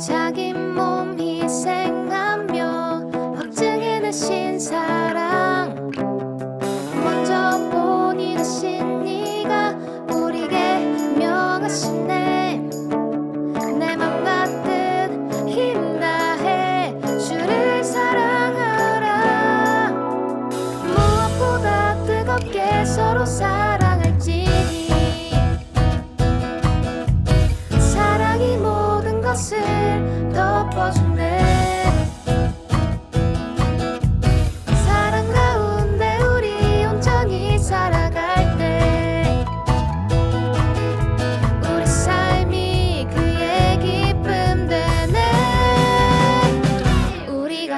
자기 몸 희생하며 확증해 내신 사랑. 먼저 본인 하신 네가 우리게 명하시네. 내맘 같은 힘나해 주를 사랑하라. 무엇보다 뜨겁게 서로 사랑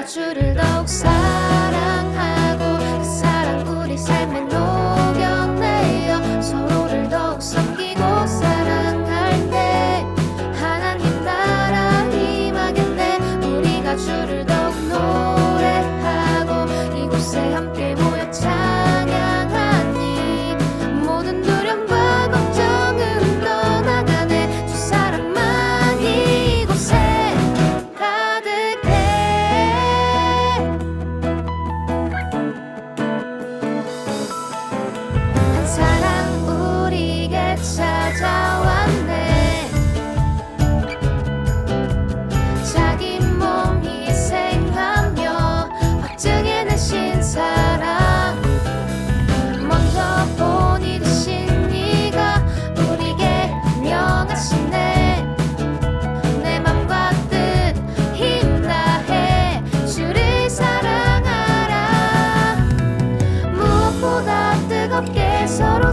주를 더욱 사랑하고 그 사랑 우리 삶에 녹여내어 서로를 더욱 섬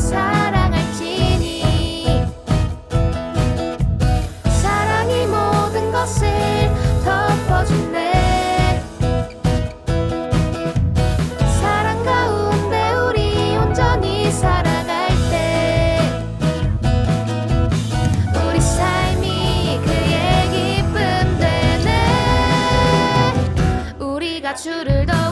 사랑할지니. 사랑이 모든 것을 덮어준네. 사랑 가운데 우리 온전히 살아갈 때 우리 삶이 그의 기쁨 되네. 우리가 주를 더